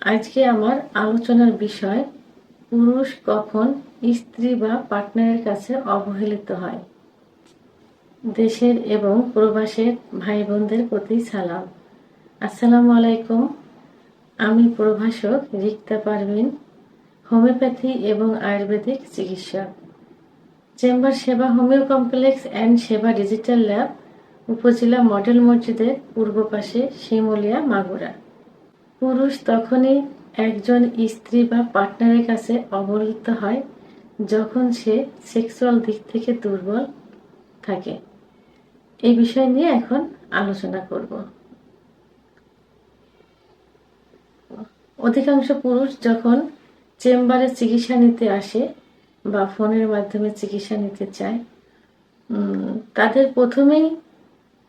আজকে আমার আলোচনার বিষয়, পুরুষ কখন স্ত্রী বা পার্টনারের কাছে অবহেলিত হয়। দেশের এবং প্রবাসের ভাই বোনদের প্রতি সালাম। আসসালামু আলাইকুম। আমি প্রভাষক রিক্তা পারভিন, হোমিওপ্যাথি এবং আয়ুর্বেদিক চিকিৎসক। Chamber Seba homeo complex and Seba digital lab, উপজেলা মডেল মসজিদের পূর্ব পাশে শিমুলিয়া মাগুরা। পুরুষ তখনই একজন স্ত্রী বা পার্টনারের কাছে অবহেলিত হয় যখন সে সেক্সুয়াল দিক থেকে দুর্বল থাকে। এই বিষয় নিয়ে এখন আলোচনা করব। অধিকাংশ পুরুষ যখন চেম্বারে চিকিৎসা নিতে আসে বা ফোনের মাধ্যমে চিকিৎসা নিতে চায় তাদের প্রথমেই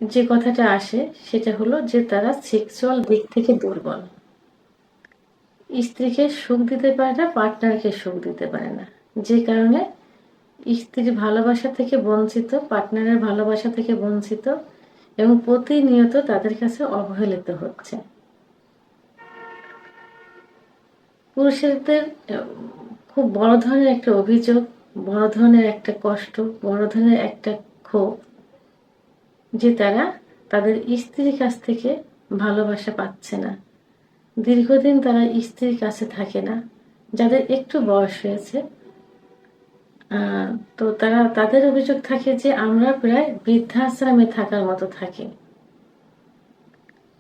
যে কথাটা আসে সেটা হলো যে তারা সেক্সুয়াল দিক থেকে দুর্বল। স্ত্রীকে সুখ দিতে পারে না পার্টনারকে সুখ দিতে পারে না। যে কারণে স্ত্রীর ভালোবাসা থেকে বঞ্চিত পার্টনারের ভালোবাসা থেকে বঞ্চিত এবং প্রতিনিয়ত তাদের কাছে অবহেলিত হচ্ছে। পুরুষদের খুব বড় ধরনের একটা অভিযোগ, বড় ধরনের একটা কষ্ট, বড় ধরনের একটা ক্ষোভ যে তারা তাদের স্ত্রীর কাছ থেকে ভালোবাসা পাচ্ছে না। দীর্ঘদিন তারা স্ত্রীর কাছে থাকে না, যাদের একটু বয়স হয়েছে। তো তারা, তাদের অভিযোগ থাকে যে আমরা প্রায় বৃদ্ধাশ্রমে থাকার মতো থাকি।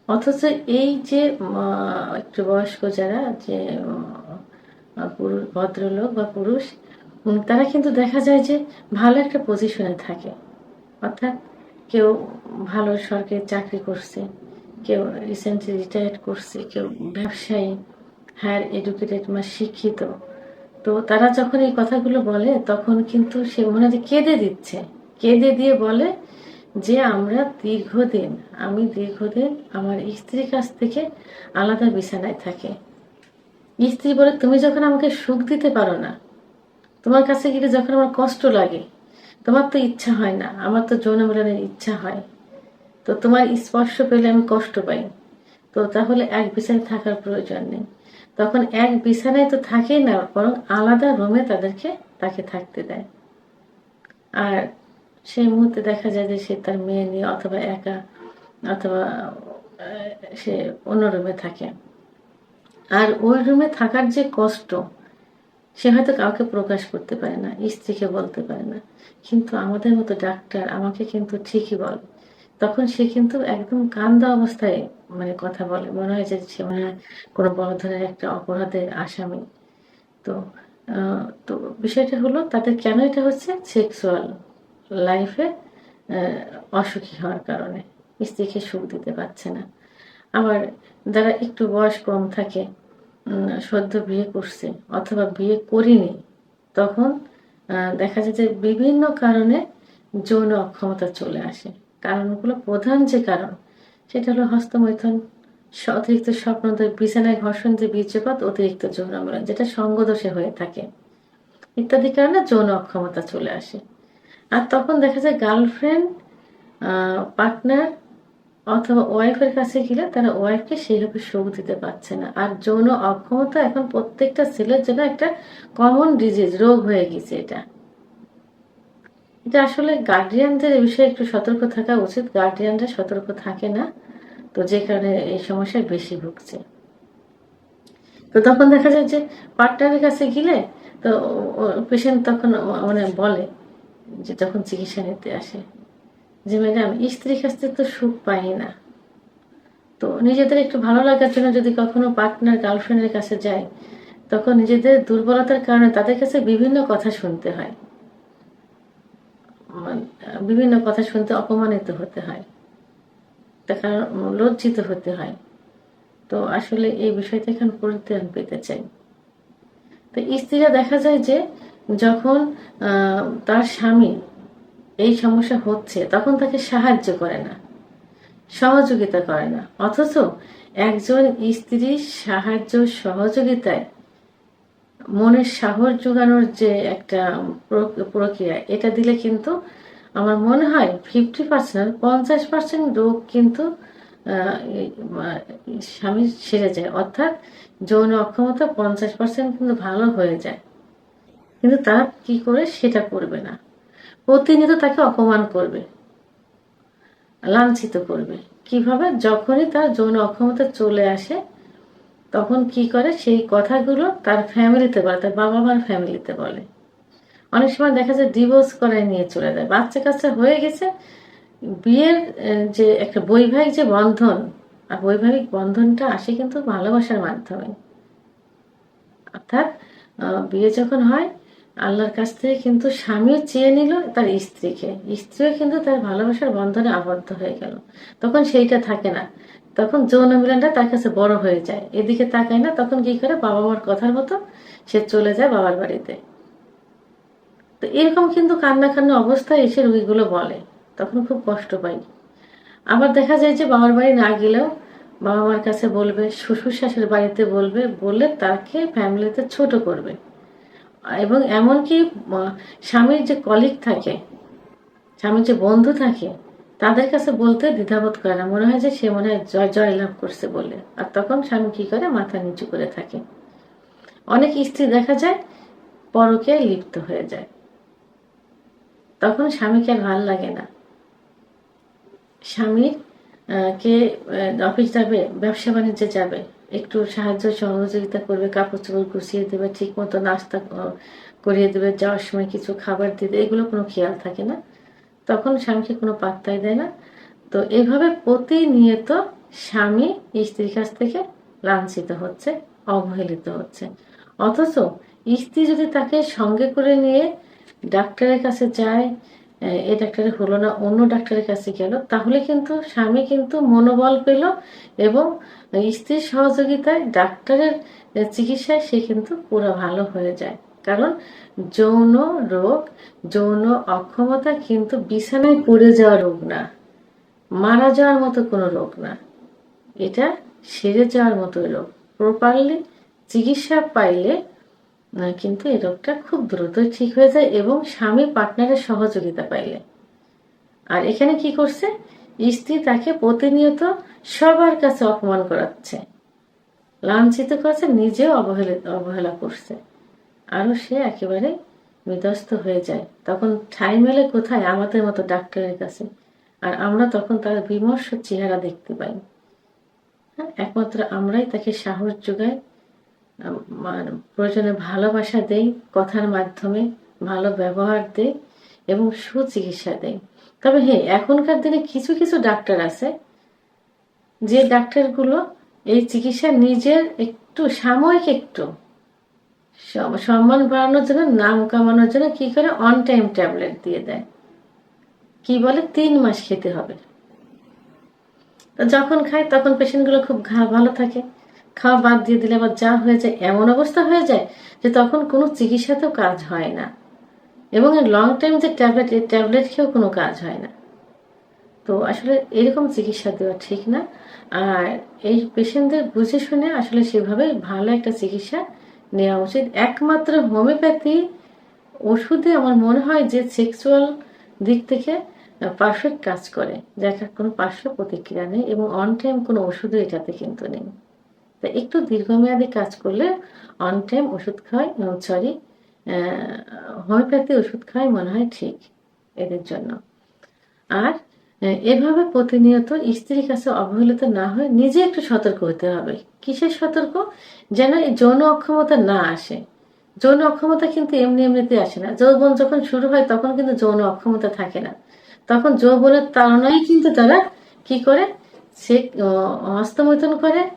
অথচ এই যে একটু বয়স্ক যারা, যে ভদ্রলোক বা পুরুষ তারা কিন্তু দেখা যায় যে ভালো একটা পজিশনে থাকে। অর্থাৎ কেউ ভালো সরকারি চাকরি করছে কেউ রিসেন্টলি রিটায়ার্ড করছে, কেউ ব্যবসায়ী হায়ার এডুকেটেড মানে শিক্ষিত। তো তারা যখন এই কথাগুলো বলে, তখন কিন্তু সে মনে হয় কেঁদে দিচ্ছে। কেঁদে দিয়ে বলে যে আমরা দীর্ঘদিন, আমি দীর্ঘদিন আমার স্ত্রীর কাছ থেকে আলাদা বিছানায় থাকি। স্ত্রী বলে, তুমি যখন আমাকে সুখ দিতে পারো না, তোমার কাছে গেলে যখন আমার কষ্ট লাগে, তোমার তো ইচ্ছা হয় না, আমার তো যৌন মিলনের ইচ্ছা হয় তো তোমার স্পর্শ পেলে আমি কষ্ট পাই। তো তাহলে এক বিছানায় থাকার প্রয়োজন নেই। তখন এক বিছানায় তো থাকেই না, বরং আলাদা রুমে তাদেরকে, তাকে থাকতে দেয়। আর সেই মুহূর্তে দেখা যায় যে সে তার মেয়ে নিয়ে অথবা একা, অথবা সে অন্য রুমে থাকে। আর ওই রুমে থাকার যে কষ্ট, সে হয়তো কাউকে প্রকাশ করতে পারে না, স্ত্রীকে বলতে পারে না। কিন্তু আমাদের মতো ডাক্তার আমাকে কিন্তু ঠিকই বলে। তখন সে কিন্তু একদম কান্দা অবস্থায় মানে কথা বলে। মনে হয় যে সে মনে হয় কোনো বড় ধরনের একটা অপরাধের আসামি। তো তো বিষয়টা হলো তাদের কেন এটা হচ্ছে? সেক্সুয়াল লাইফে অসুখী হওয়ার কারণে। স্ত্রীকে সুখ দিতে পারছে না। আবার যারা একটু বয়স কম থাকে সদ্য বিয়ে করছে অথবা বিয়ে করিনি, তখন দেখা যায় যে বিভিন্ন কারণে যৌন অক্ষমতা চলে আসে। কারণগুলো প্রধান যে কারণ, সেটা হলো হস্তমৈথন অতিরিক্ত স্বপ্নদয় বিছানায় ঘর্ষণ যে বীর্যপাত, অতিরিক্ত যৌন মিলন যেটা সঙ্গদোষে হয়ে থাকে। ইত্যাদি কারণে যৌন অক্ষমতা চলে আসে। আর তখন দেখা যায় গার্লফ্রেন্ড পার্টনার অথবা ওয়াইফের কাছে গেলে তারা ওয়াইফকে সেইভাবে সুখ দিতে পারছে না। আর যৌন অক্ষমতা এখন প্রত্যেকটা ছেলের জন্য একটা কমন ডিজিজ রোগ হয়ে গেছে এটা। এটা আসলে গার্ডিয়ানদের এই বিষয়ে একটু সতর্ক থাকা উচিত। গার্ডিয়ানরা সতর্ক থাকে না, তো যে কারণে এই সমস্যায় বেশি ভুগছে। তো তখন দেখা যায় যে পার্টনারের কাছে গেলে তো পেশেন্ট তখন মানে বলে যে যখন চিকিৎসা নিতে আসে যে, ম্যাডাম, স্ত্রীর কাছ থেকে তো সুখ পাই না। তো নিজেদের একটু ভালো লাগার জন্য যদি কখনো পার্টনার গার্লফ্রেন্ডের কাছে যায়, তখন নিজেদের দুর্বলতার কারণে তাদের কাছে বিভিন্ন কথা শুনতে হয়। বিভিন্ন কথা শুনতে অপমানিত হতে হয় তার লজ্জিত হতে হয়। তো আসলে এই বিষয়টা এখন পরিত্রাণ পেতে চাই। তো স্ত্রীরা দেখা যায় যে যখন তার স্বামী এই সমস্যা হচ্ছে, তখন তাকে সাহায্য করে না, সহযোগিতা করে না। অথচ একজন স্ত্রীর সাহায্য সহযোগিতায় মনের সাহস যোগানোর যে একটা প্র- প্রক্রিয়া, এটা দিলে কিন্তু আমার মনে হয় ফিফটি পার্সেন্ট পঞ্চাশ পার্সেন্ট রোগ কিন্তু স্বামী সেরে যায়। অর্থাৎ যৌন অক্ষমতা পঞ্চাশ পার্সেন্ট কিন্তু ভালো হয়ে যায়। কিন্তু তারা কি করে? সেটা করবে না। প্রতিনিয়ত তাকে অপমান করবে। লাঞ্ছিত করবে। কীভাবে? যখনই তার যৌন অক্ষমতা চলে আসে তখন কি করে? সেই কথাগুলো তার ফ্যামিলিতে বলে, তার বাবা মার ফ্যামিলিতে বলে। অনেক সময় দেখা যায় ডিভোর্স করায় নিয়ে চলে যায়। বাচ্চা কাচ্চা হয়ে গেছে। বিয়ের যে একটা বৈবাহিক যে বন্ধন, আর বৈবাহিক বন্ধনটা আসে কিন্তু ভালোবাসার মাধ্যমে। অর্থাৎ বিয়ে যখন হয়, আল্লাহর কাছ থেকে কিন্তু স্বামীও চেয়ে নিল তার স্ত্রীকে। স্ত্রীও কিন্তু তার ভালোবাসার বন্ধনে আবদ্ধ হয়ে গেল। তখন সেইটা থাকে না। তখন যৌন মিলনটা তার কাছে বড় হয়ে যায়। এদিকে তাকায় না, তখন কি করে? বাবা মার কথার মতো সে চলে যায় বাবার বাড়িতে। তো এরকম কিন্তু কান্না কান্না অবস্থায় এসে রুগীগুলো বলে। তখন খুব কষ্ট পাই আবার দেখা যায় যে বাবার বাড়ি না গেলেও বাবা মার কাছে বলবে, শ্বশুর শাশুর বাড়িতে বলবে, বলে তাকে ফ্যামিলিতে ছোট করবে। এবং এমনকি স্বামীর যে কলিগ থাকে, স্বামীর যে বন্ধু থাকে তাদের কাছে বলতে দ্বিধাবোধ করে না। মনে হয় যে সে মনে হয় জয় জয় লাভ করছে বলে। আর তখন স্বামী কি করে? মাথা নিচু করে থাকে। অনেক স্ত্রী দেখা যায় পরকে লিপ্ত হয়ে যায়। তখন স্বামীকে আর ভালো লাগে না। স্বামীর আহ, কে অফিস যাবে ব্যবসা বাণিজ্যে যাবে। একটু সাহায্য সহযোগিতা করবে কাপড় চোপড় গুছিয়ে দেবে ঠিক মতো নাস্তা করিয়ে দেবে যাওয়ার সময় কিছু খাবার দিতে এগুলো কোনো খেয়াল থাকে না। তখন স্বামীকে কোনো পাত্তাই দেয় না। তো এইভাবে প্রতিনিয়ত স্বামী স্ত্রীর কাছ থেকে লাঞ্ছিত হচ্ছে, অবহেলিত হচ্ছে। অথচ স্ত্রী যদি তাকে সঙ্গে করে নিয়ে ডাক্তারের কাছে যায়, এ ডাক্তারের হলো না, অন্য ডাক্তারের কাছে গেল, তাহলে কিন্তু স্বামী কিন্তু মনোবল পেল এবং স্ত্রীর সহযোগিতায় ডাক্তারের চিকিৎসায় সে কিন্তু পুরো ভালো হয়ে যায়। কারণ যৌন রোগ, যৌন অক্ষমতা কিন্তু বিছানায় পড়ে যাওয়া রোগ না। মারা যাওয়ার মতো কোনো রোগ না। এটা সেরে যাওয়ার মতো রোগ। প্রপারলি চিকিৎসা পাইলে কিন্তু এই রোগটা খুব দ্রুতই ঠিক হয়ে যায় এবং স্বামী পার্টনারের সহযোগিতা পাইলে। আর এখানে কি করছে? স্ত্রী তাকে প্রতিনিয়ত সবার কাছে অপমান করাচ্ছে। লাঞ্ছিত করছে, নিজেও অবহেলা অবহেলা করছে। আরও সে একেবারে বিধ্বস্ত হয়ে যায়। তখন ঠাই মেলে কোথায় আমাদের মতো ডাক্তারের কাছে? আর আমরা তখন তার বিমর্ষ চেহারা দেখতে পাই। হ্যাঁ একমাত্র আমরাই তাকে সাহস যোগাই প্রয়োজনে ভালোবাসা দেই, কথার মাধ্যমে ভালো ব্যবহার দেই এবং সুচিকিৎসা দেই। তবে হ্যাঁ এখনকার দিনে কিছু কিছু ডাক্তার আছে যে ডাক্তারগুলো এই চিকিৎসা নিজের একটু, সাময়িক একটু সম্মান বাড়ানোর জন্য, নাম কামানোর জন্য কি করে অন টাইম ট্যাবলেট দিয়ে দেয়? কি বলে? তিন মাস খেতে হবে। তো যখন খায় তখন পেশেন্টগুলো খুব ঘা- ভালো থাকে। খাওয়া বাদ দিয়ে দিলে আবার যা হয়ে যায়, এমন অবস্থা হয়ে যায় যে তখন কোনো চিকিৎসাতেও কাজ হয় না। এবং লং টাইম যে ট্যাবলেট এই ট্যাবলেট খেয়েও কোনো কাজ হয় না। তো আসলে এরকম চিকিৎসা দেওয়া ঠিক না। আর এই পেশেন্টদের বুঝে শুনে আসলে সেভাবে ভালো একটা চিকিৎসা নেওয়া উচিত। একমাত্র হোমিওপ্যাথি ওষুধে আমার মনে হয় যে সেক্সুয়াল দিক থেকে পারফেক্ট কাজ করে। যার কোনো পার্শ্ব প্রতিক্রিয়া নেই এবং অন টাইম কোনো ওষুধও এটাতে কিন্তু নেই। তা একটু দীর্ঘমেয়াদী কাজ করলে অন টাইম ওষুধ খাওয়াই সরি হোমিওপ্যাথি ওষুধ খাওয়াই মনে হয় ঠিক এদের জন্য। আর এভাবে প্রতিনিয়ত স্ত্রীর কাছে অবহেলিত না হয়ে নিজে একটু সতর্ক হতে হবে। কিসের সতর্ক? যেন এই যৌন অক্ষমতা না আসে। যৌন অক্ষমতা কিন্তু এমনি এমনিতে আসে না। যৌবন যখন শুরু হয়, তখন কিন্তু যৌন অক্ষমতা থাকে না। তখন যৌবনের তাড়নায় কিন্তু তারা কি করে? সে হস্তমৈথুন করে,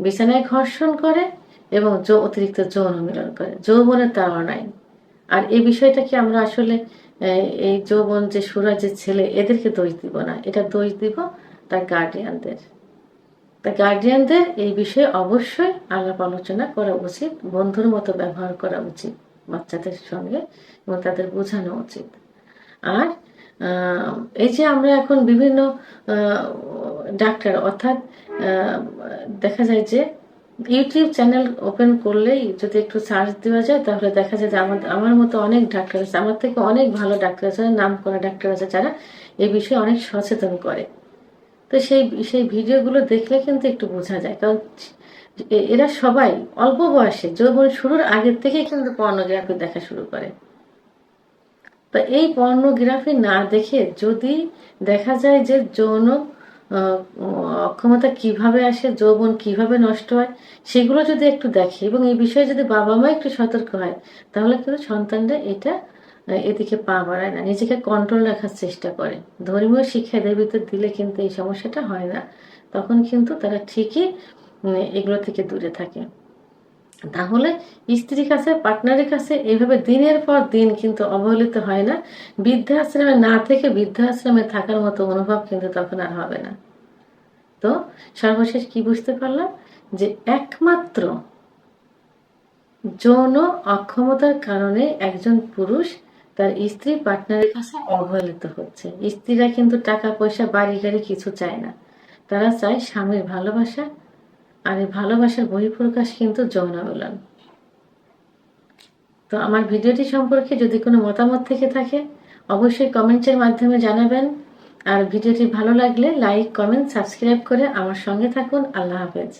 বিছানায় ঘর্ষণ করে এবং অতিরিক্ত যৌন মিলন করে। যৌবনের তাড়নায়। আর এই বিষয়টা কি আমরা আসলে এই যৌবন যে সুরা যে ছেলে, এদেরকে দোষ দিব না। এটা দোষ দিব তার গার্ডিয়ানদের তা গার্ডিয়ানদের এই বিষয়ে অবশ্যই আলাপ আলোচনা করা উচিত, বন্ধুর মতো ব্যবহার করা উচিত, বাচ্চাদের সঙ্গে এবং তাদের বোঝানো উচিত। আর এই যে আমরা এখন বিভিন্ন ডাক্তার, অর্থাৎ দেখা যায় যে ইউটিউব চ্যানেল ওপেন করলেই যদি একটু সার্চ দেওয়া যায়, তাহলে দেখা যায় যে আমার আমার মতো অনেক ডাক্তার আছে। আমার থেকে অনেক ভালো ডাক্তার আছে, নাম করা ডাক্তার আছে যারা এই বিষয়ে অনেক সচেতন করে। তো সেই সেই ভিডিওগুলো দেখলে কিন্তু একটু বোঝা যায়। কারণ এ- এরা সবাই অল্প বয়সে যৌবন শুরুর আগের থেকেই কিন্তু পর্নোগ্রাফি দেখা শুরু করে। তো এই পর্নোগ্রাফি না দেখে যদি দেখা যায় যে যৌন অক্ষমতা কীভাবে আসে, যৌবন কীভাবে নষ্ট হয়, সেগুলো যদি একটু দেখে, এবং এই বিষয়ে যদি বাবা মা একটু সতর্ক হয়, তাহলে কিন্তু সন্তানরা এটা এদিকে পা বাড়ায় না, নিজেকে কন্ট্রোল রাখার চেষ্টা করে। ধর্মীয় শিক্ষা এদের ভিতর দিলে কিন্তু এই সমস্যাটা হয় না, তখন কিন্তু তারা ঠিকই এগুলো থেকে দূরে থাকে। তাহলে স্ত্রীর কাছে পার্টনারের কাছে এইভাবে দিনের পর দিন কিন্তু অবহেলিত হয় না। বৃদ্ধাশ্রমে না থেকে বৃদ্ধাশ্রমে থাকার মতো অনুভব কিন্তু তখন আর হবে না। তো সর্বশেষ কি বুঝতে পারলাম? যে একমাত্র যৌন অক্ষমতার কারণে একজন পুরুষ তার স্ত্রী পার্টনারের কাছে অবহেলিত হচ্ছে। স্ত্রীরা কিন্তু টাকা পয়সা বাড়ি গাড়ি কিছু চায় না। তারা চায় স্বামীর ভালোবাসা আর এই ভালোবাসার বহিঃপ্রকাশ কিন্তু যৌন মিলন তো আমার ভিডিওটি সম্পর্কে যদি কোনো মতামত থেকে থাকে, অবশ্যই কমেন্টের মাধ্যমে জানাবেন। আর ভিডিওটি ভালো লাগলে লাইক, কমেন্ট, সাবস্ক্রাইব করে আমার সঙ্গে থাকুন। আল্লাহ হাফেজ।